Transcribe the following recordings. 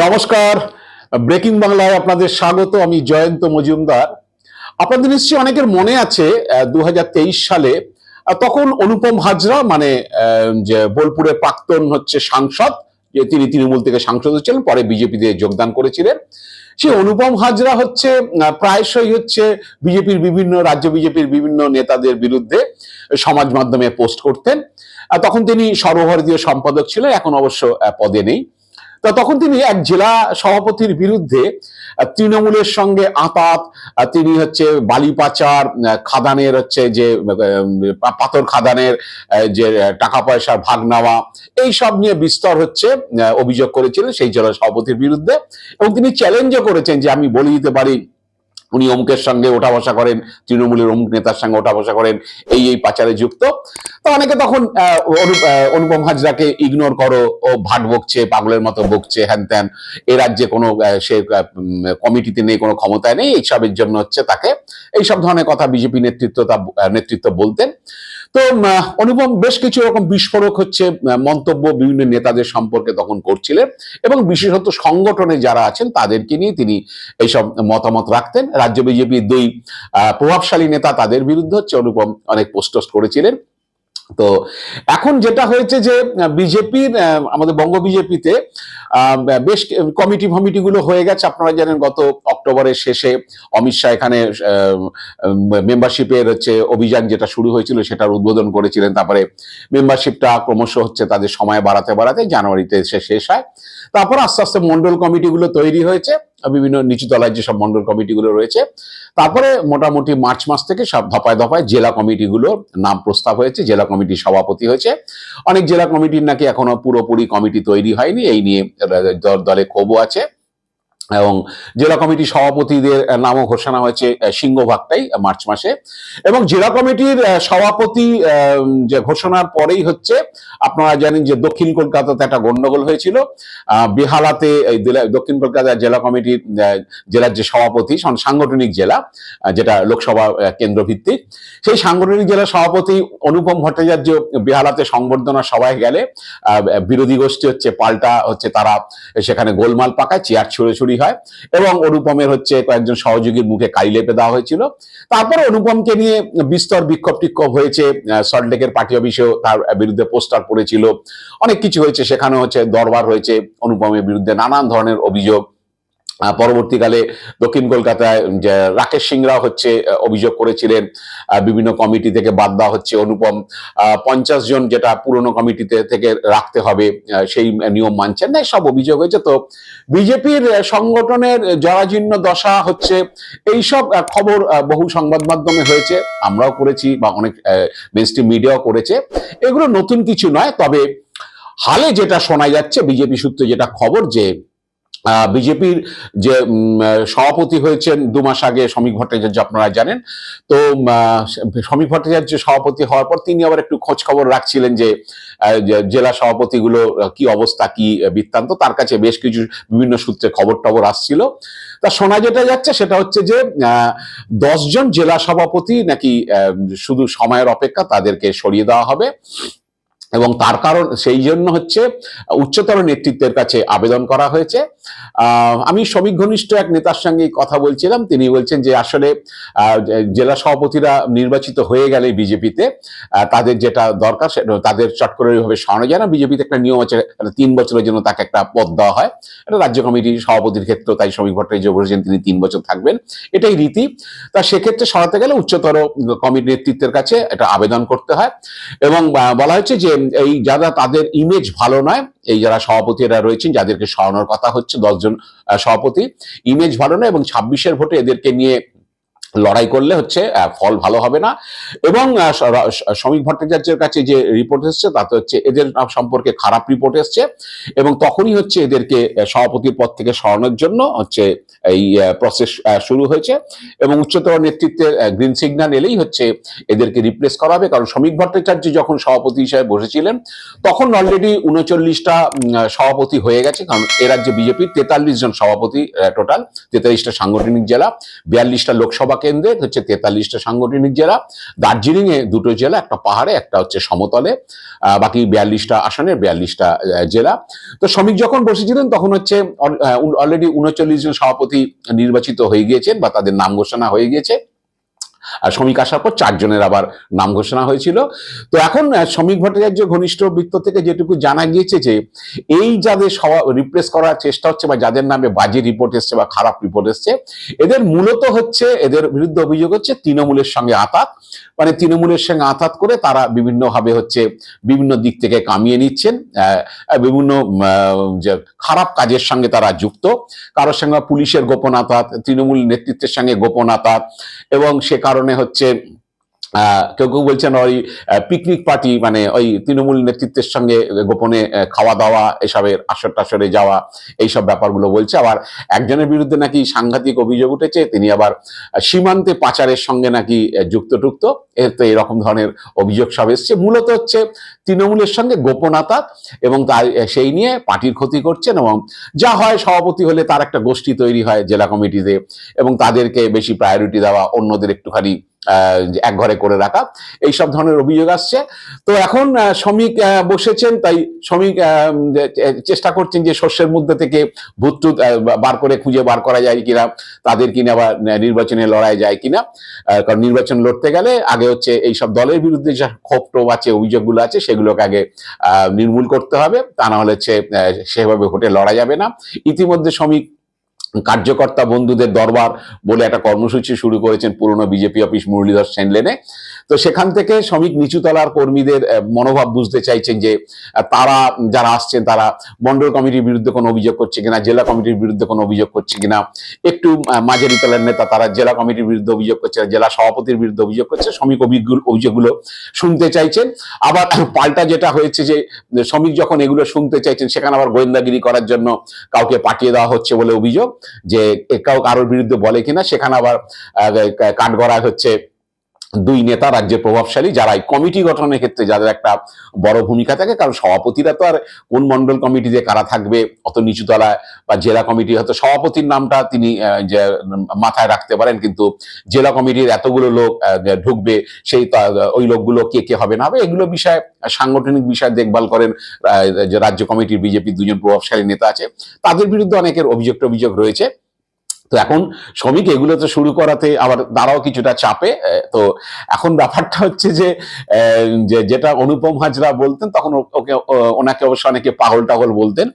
নমস্কার। ব্রেকিং বাংলায় আপনাদের স্বাগত, আমি জয়ন্ত মজুমদার। আপনাদের নিশ্চয়ই অনেকের মনে আছে দু হাজার তেইশ সালে তখন অনুপম হাজরা মানে যে বোলপুরে প্রাক্তন হচ্ছে সাংসদ, যে তিনি তৃণমূল থেকে সাংসদ হচ্ছিলেন, পরে বিজেপিতে যোগদান করেছিলেন। সে অনুপম হাজরা হচ্ছে প্রায়শই হচ্ছে বিজেপির বিভিন্ন, রাজ্য বিজেপির বিভিন্ন নেতাদের বিরুদ্ধে সমাজ মাধ্যমে পোস্ট করতেন। তখন তিনি সর্বভারতীয় সম্পাদক ছিলেন, এখন অবশ্য পদে নেই। তো তখন তিনি এক জেলা সভাপতির বিরুদ্ধে তৃণমূলের সঙ্গে আতাত তিনি হচ্ছে বালি পাচার খাদানের হচ্ছে যে পাথর খাদানের যে টাকা পয়সার ভাগ নেওয়া, এই সব নিয়ে বিস্তর হচ্ছে অভিযোগ করেছিলেন সেই জেলা সভাপতির বিরুদ্ধে। এবং তিনি চ্যালেঞ্জও করেছেন যে আমি বলে দিতে পারি উনি অমুকের সঙ্গে ওঠা বসা করেন, তৃণমূলের অমুক নেতার সঙ্গে ওঠা বসা করেন, এই এই পাচারে যুক্ত। তো অনেকে তখন অনুপম হাজরাকে ইগনোর করো, ও ভাট বকছে, পাগলের মতো বকছে, হ্যান ত্যান। এ রাজ্যে কোনো সে কমিটিতে নেই, কোনো ক্ষমতায় নেই, এইসবের জন্য হচ্ছে তাকে, এইসব ধরনের কথা বিজেপি নেতৃত্ব তা- নেতৃত্ব বলতেন। তো অনুপম বেশ কিছু রকম বিস্ফোরক হচ্ছে মন্তব্য বিভিন্ন নেতাদের সম্পর্কে তখন করছিলেন এবং বিশেষত সংগঠনে যারা আছেন তাদেরকে নিয়ে তিনি এইসব মতামত রাখতেন। রাজ্য বিজেপির দুই প্রভাবশালী নেতা তাদের বিরুদ্ধে হচ্ছে, অনুপম অনেক পোস্ট করেছিলেন। তো এখন যেটা হয়েছে যে বিজেপির আমাদের বঙ্গ বিজেপিতে বেশ কমিটি ফমিটিগুলো হয়ে গেছে। আপনারা জানেন গত অক্টোবরের শেষে অমিত শাহ এখানে মেম্বারশিপের হচ্ছে অভিযান যেটা শুরু হয়েছিল সেটার উদ্বোধন করেছিলেন। তারপরে মেম্বারশিপটা ক্রমশ হচ্ছে তাদের সময় বাড়াতে বাড়াতে জানুয়ারিতে সে শেষ হয়। তারপর আস্তে আস্তে মন্ডল কমিটিগুলো তৈরি হয়েছে। বিভিন্ন নিচু তলায় যেসব মন্ডল কমিটিগুলো রয়েছে। তারপরে মোটামুটি মার্চ মাস থেকে সব ধপায় ধপায় জেলা কমিটিগুলো নাম প্রস্তাব হয়েছে, জেলা কমিটির সভাপতি হয়েছে। অনেক জেলা কমিটির নাকি এখনও পুরোপুরি কমিটি তৈরি হয়নি, এই নিয়ে দল- ক্ষোভও আছে। এবং জেলা কমিটি সভাপতিদের নামও ঘোষণা হয়েছে সিংহভাগটাই মার্চ মাসে। এবং জেলা কমিটির সভাপতি যে ঘোষণার পরেই হচ্ছে, আপনারা জানেন যে দক্ষিণ কলকাতাতে একটা গন্ডগোল হয়েছিল। বেহালাতে দক্ষিণ কলকাতা জেলা কমিটির জেলার যে সভাপতি সাংগঠনিক জেলা যেটা লোকসভা কেন্দ্র ভিত্তিক সেই সাংগঠনিক জেলা সভাপতি অনুপম ভট্টাচার্য বেহালাতে সংবর্ধনা সভায় গেলে বিরোধী গোষ্ঠী হচ্ছে, পাল্টা হচ্ছে তারা সেখানে গোলমাল পাকায়, চেয়ার ছুড়ে হয় এবং অনুপমের হচ্ছে কয়েকজন সহযোগীর মুখে কালি লেপে দেওয়া হয়েছিল। তারপর অনুপমকে নিয়ে বিস্তর বিক্ষোভ টিক্ষোভ হয়েছে সল্টলেকের পার্টি অফিসেও তার বিরুদ্ধে পোস্টার পড়েছিল। অনেক কিছু হয়েছে সেখানে হচ্ছে দরবার হয়েছে অনুপমের বিরুদ্ধে নানান ধরনের অভিযোগ। পরবর্তীকালে দক্ষিণ কলকাতায় রাকেশ সিংরা হচ্ছে অভিযোগ করেছিলেন। বিভিন্ন কমিটি থেকে বাদ দেওয়া হচ্ছে। অনুপম পঞ্চাশ জন যেটা পুরনো কমিটিতে থেকে রাখতে হবে সেই নিয়ম মানছেন না, সব অভিযোগ হয়েছে। তো বিজেপির সংগঠনের জরাজীর্ণ দশা হচ্ছে, এইসব খবর বহু সংবাদ মাধ্যমে হয়েছে। আমরাও করেছি বা অনেক মেনস্ট্রিম মিডিয়াও করেছে। এগুলো নতুন কিছু নয়, তবে হালে যেটা শোনা যাচ্ছে, বিজেপি সূত্রে যেটা খবর যে বিজেপির যে সভাপতি হয়েছেন দু মাস আগে শ্রমিক ভট্টাচার্য, আপনারা জানেন। তো শ্রমিক ভট্টাচার্য সভাপতি হওয়ার পর তিনি আবার একটু খোঁজ খবর রাখছিলেন যে জেলা সভাপতিগুলো কি অবস্থা, কি বৃত্তান্ত। তার কাছে বেশ কিছু বিভিন্ন সূত্রে খবর টবর আসছিল। তা শোনা যেটা যাচ্ছে সেটা হচ্ছে যে দশজন জেলা সভাপতি নাকি শুধু সময়ের অপেক্ষা তাদেরকে সরিয়ে দেওয়া হবে। এবং তার কারণ সেই জন্য হচ্ছে উচ্চতর নেতৃত্বের কাছে আবেদন করা হয়েছে। আমি শ্রমিক ঘনিষ্ঠ এক নেতার সঙ্গে কথা বলছিলাম। তিনি বলছেন যে আসলে জেলা সভাপতিরা নির্বাচিত হয়ে গেলে বিজেপিতে তাদের যেটা দরকার তাদের চট করে ওইভাবে সরানো যায় না। বিজেপিতে একটা নিয়ম আছে তিন বছরের জন্য তাকে একটা পদ দেওয়া হয়। এটা রাজ্য কমিটির সভাপতির ক্ষেত্রে তাই শ্রমিক ভট্টাচার্য বলেছেন তিনি তিন বছর থাকবেন। এটাই রীতি। তা সেক্ষেত্রে সরাতে গেলে উচ্চতর কমিটি নেতৃত্বের কাছে এটা আবেদন করতে হয়। এবং বলা হচ্ছে যে এই যারা তাদের ইমেজ ভালো নয়, এই যারা সভাপতিরা রয়েছেন, যাদেরকে সরানোর কথা হচ্ছে, দশজন সভাপতি ইমেজ ভালো নয় এবং ছাব্বিশের ভোটে এদেরকে নিয়ে লড়াই করলে হচ্ছে ফল ভালো হবে না। এবং শ্রমিক ভট্টাচার্যের কাছে যে রিপোর্ট এসছে, তাতে হচ্ছে এদের সম্পর্কে খারাপ রিপোর্ট এসছে। এবং তখনই হচ্ছে এদেরকে সভাপতির পদ থেকে সরানোর জন্য হচ্ছে এই প্রসেস শুরু হয়েছে। এবং উচ্চতর নেতৃত্বে গ্রিন সিগন্যাল এলেই হচ্ছে এদেরকে রিপ্লেস করা হবে কারণ শ্রমিক ভট্টাচার্য যখন সভাপতি হিসেবে বসেছিলেন, তখন অলরেডি উনচল্লিশটা সভাপতি হয়ে গেছে। কারণ এ রাজ্যে বিজেপির তেতাল্লিশ জন সভাপতি টোটাল তেতাল্লিশটা সাংগঠনিক জেলা, বিয়াল্লিশটা লোকসভা কেন্দ্রের হচ্ছে তেতাল্লিশটা সাংগঠনিক জেলা দার্জিলিং এ দুটো জেলা, একটা পাহাড়ে, একটা হচ্ছে সমতলে বাকি বিয়াল্লিশটা আসনের বিয়াল্লিশটা জেলা। তো শ্রমিক যখন বসেছিলেন, তখন হচ্ছে অলরেডি উনচল্লিশ জন সভাপতি নির্বাচিত হয়ে গিয়েছেন বা তাদের নাম ঘোষণা হয়ে গিয়েছে। আর শ্রমিক আসার পর চারজনের আবার নাম ঘোষণা হয়েছিল। তো এখন শ্রমিক ভট্টাচার্য ঘনিষ্ঠ বৃত্ত থেকে যেটুকু জানা গিয়েছে যে, এই যাদের রিপ্লেস করার চেষ্টা হচ্ছে বা যাদের নামে বাজে রিপোর্ট এসছে বা খারাপ রিপোর্ট এসছে, এদের মূলত হচ্ছে, এদের বিরুদ্ধে অভিযোগ হচ্ছে তৃণমূলের সঙ্গে আতাত। মানে তৃণমূলের সঙ্গে আতাত করে তারা বিভিন্নভাবে হচ্ছে বিভিন্ন দিক থেকে কামিয়ে নিচ্ছেন। বিভিন্ন খারাপ কাজের সঙ্গে তারা যুক্ত। কারোর সঙ্গে পুলিশের গোপন আতাত, তৃণমূল নেতৃত্বের সঙ্গে গোপন আতাত এবং সে কারণে হচ্ছে কেউ কেউ বলছেন ওই পিকনিক পার্টি মানে ওই তৃণমূল নেতৃত্বের সঙ্গে গোপনে খাওয়া দাওয়া, এসবের আসর টাসরে যাওয়া, এইসব ব্যাপারগুলো বলছে। আবার একজনের বিরুদ্ধে নাকি সাংঘাতিক অভিযোগ উঠেছে, তিনি আবার সীমান্তে পাচারের সঙ্গে নাকি যুক্ত টুক্ত তো এরকম ধরনের অভিযোগ সব এসছে। মূলত হচ্ছে তৃণমূলের সঙ্গে গোপনাতা এবং তার সেই নিয়ে পার্টির ক্ষতি করছেন এবং যা হয়, সভাপতি হলে তার একটা গোষ্ঠী তৈরি হয় জেলা কমিটিতে এবং তাদেরকে বেশি প্রায়োরিটি দেওয়া, অন্যদের একটুখানি এক ঘরে করে রাখা। এইসব ধরনের অভিযোগ আসছে। তো এখন শ্রমিক বসেছেন, তাই শ্রমিক চেষ্টা করছেন যে শস্যের মধ্যে থেকে ভূতটুত বার করে খুঁজে বার করা যায় কিনা, তাদের কিনা আবার নির্বাচনে লড়াই যায় কিনা। কারণ নির্বাচন লড়তে গেলে আগে হচ্ছে এই সব দলের বিরুদ্ধে যে ক্ষোভ টোভ আছে, অভিযোগগুলো আছে, সেগুলোকে আগে নির্মূল করতে হবে। তা না হলে হচ্ছে সেভাবে ভোটে লড়া যাবে না। ইতিমধ্যে শ্রমিক কার্যকর্তা বন্ধুদের দরবার বলে একটা কর্মসূচি শুরু করেছেন পুরনো বিজেপি অফিস মুরলীধর সেনলেনে তো সেখান থেকে শ্রমিক নিচুতলার কর্মীদের মনোভাব বুঝতে চাইছেন যে তারা যারা আসছেন তারা মন্ডল কমিটির বিরুদ্ধে কোনো অভিযোগ করছে কিনা, জেলা কমিটির বিরুদ্ধে কোনো অভিযোগ করছে কিনা, একটু মাঝারি তলের নেতা তারা জেলা কমিটির বিরুদ্ধে অভিযোগ করছে, জেলা সভাপতির বিরুদ্ধে অভিযোগ করছে, শ্রমিক অভিযোগ- অভিযোগগুলো শুনতে চাইছেন। আবার পাল্টা যেটা হয়েছে যে, শ্রমিক যখন এগুলো শুনতে চাইছেন, সেখানে আবার গোয়েন্দাগিরি করার জন্য কাউকে পাঠিয়ে দেওয়া হচ্ছে বলে অভিযোগ। যে কাউ কারোর বিরুদ্ধে বলে কিনা সেখানে আবার কাঠগড়ায় হচ্ছে দুই নেতা রাজ্যের প্রভাবশালী যারা এই কমিটি গঠনের ক্ষেত্রে যাদের একটা বড় ভূমিকা থাকে, কারণ সভাপতিরা তো আর কোন মন্ডল কমিটিতে কারা থাকবে, অত নিচু তলায় বা জেলা কমিটি, হয়তো সভাপতির নামটা তিনি মাথায় রাখতে পারেন, কিন্তু জেলা কমিটির এতগুলো লোক ঢুকবে, সেই ওই লোকগুলো কে কে হবে না হবে, এগুলো বিষয়ে সাংগঠনিক বিষয় দেখভাল করেন রাজ্য কমিটির বিজেপি দুজন প্রভাবশালী নেতা আছে, তাদের বিরুদ্ধে অনেকের অভিযোগ অভিযোগ রয়েছে। তো এখন শ্রমিক এগুলো তো শুরু করাতে আবার তারাও কিছুটা চাপে তো এখন ব্যাপারটা হচ্ছে যে যেটা অনুপম হাজরা বলতেন, তখন ওকে ওনাকে অবশ্য অনেকে পাগল টাগল বলতেন।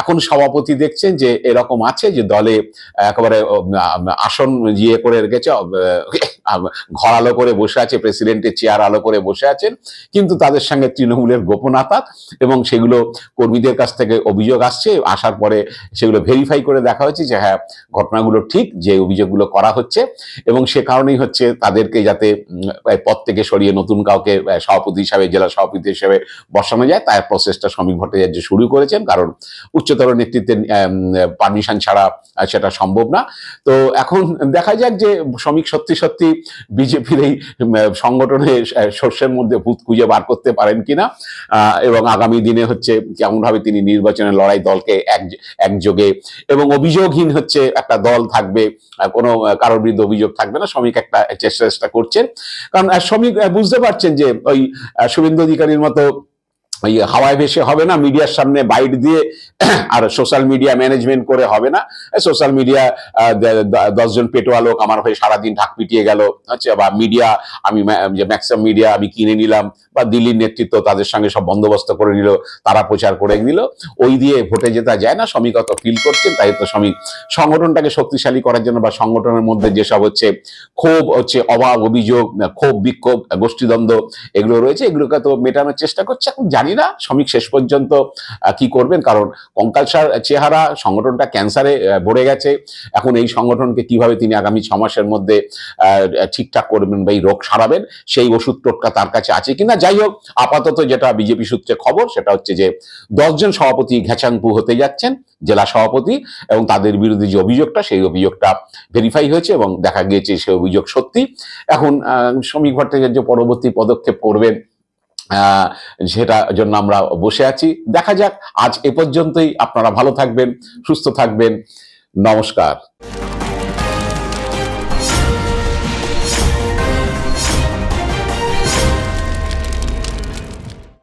এখন সভাপতি দেখছেন যে এরকম আছে যে দলে একেবারে আসন ইয়ে করে রেখেছে ঘর আলো করে বসে আছে, প্রেসিডেন্টের চেয়ার আলো করে বসে আছেন, কিন্তু তাদের সঙ্গে তৃণমূলের গোপনাতা এবং সেগুলো কর্মীদের কাছ থেকে অভিযোগ আসছে, আসার পরে সেগুলো ভেরিফাই করে দেখা হয়েছে যে হ্যাঁ ঘটনাগুলো ঠিক যে অভিযোগগুলো করা হচ্ছে এবং সে কারণেই হচ্ছে তাদেরকে যাতে পদ থেকে সরিয়ে নতুন কাউকে সভাপতি হিসাবে, জেলা সভাপতি হিসেবে বসানো যায়, তার প্রসেসটা শ্রমিক ভট্টাচার্য শুরু করেছেন। কারণ উচ্চতর নেতৃত্বের পারমিশন ছাড়া সেটা সম্ভব না। তো এখন দেখা যাক যে শ্রমিক সত্যি সত্যি বিজেপির এই সংগঠনে শস্যের মধ্যে ভূত খুঁজে বার করতে পারেন কিনা এবং আগামী দিনে হচ্ছে কেমন ভাবে তিনি নির্বাচনের লড়াই দলকে এক, একযোগে, এবং অভিযোগহীন হচ্ছে একটা দল থাকবে কোনো কারোর বিরুদ্ধে অভিযোগ থাকবে না। শ্রমিক একটা চেষ্টা চেষ্টা করছেন। কারণ শ্রমিক বুঝতে পারছেন যে ওই শুভেন্দু অধিকারীর মতো হাওয়ায় ভেসে হবে না, মিডিয়ার সামনে বাইট দিয়ে আর সোশ্যাল মিডিয়া ম্যানেজমেন্ট করে হবে না। সোশ্যাল মিডিয়া দশজন পেটোয়া লোক আমার হয়ে সারাদিন ঢাক পিটিয়ে গেল আচ্ছা বা মিডিয়া আমি যে ম্যাক্সিমাম মিডিয়া আমি কিনে নিলাম, বা দিল্লির নেতৃত্ব তাদের সঙ্গে সব বন্দোবস্ত করে নিল, তারা প্রচার করে দিল ওই দিয়ে ভোটে জেতা যায় না, শ্রমিক অত ফিল করছেন, তাই তো শ্রমিক, সংগঠনটাকে শক্তিশালী করার জন্য বা সংগঠনের মধ্যে যেসব হচ্ছে ক্ষোভ, হচ্ছে অভাব, অভিযোগ, ক্ষোভ, বিক্ষোভ, গোষ্ঠীদ্বন্দ্ব, এগুলো রয়েছে, এগুলোকে তো মেটানোর চেষ্টা করছে। এখন জানি না, শ্রমিক শেষ পর্যন্ত কি করবেন? কারণ কঙ্কালসার চেহারা, সংগঠনটা ক্যান্সারে ভরে গেছে। এখন এই সংগঠনকে কীভাবে তিনি আগামী ছ মাসের মধ্যে ঠিকঠাক করবেন বা এই রোগ সারাবেন, সেই ওষুধ টোটকা তার কাছে আছে কিনা? যাই হোক, আপাতত যেটা বিজেপি সূত্রে খবর, সেটা হচ্ছে যে দশজন সভাপতি ঘেচাংপু হতে যাচ্ছেন, জেলা সভাপতি, এবং তাদের বিরুদ্ধে যে অভিযোগটা, সেই অভিযোগটা ভেরিফাই হয়েছে এবং দেখা গিয়েছে সেই অভিযোগ সত্যি। এখন শ্রমিক ভট্টাচার্য পরবর্তী পদক্ষেপ করবেন সেটার জন্য আমরা বসে আছি। দেখা যাক, আজ এ পর্যন্তই। আপনারা ভালো থাকবেন, সুস্থ থাকবেন। নমস্কার।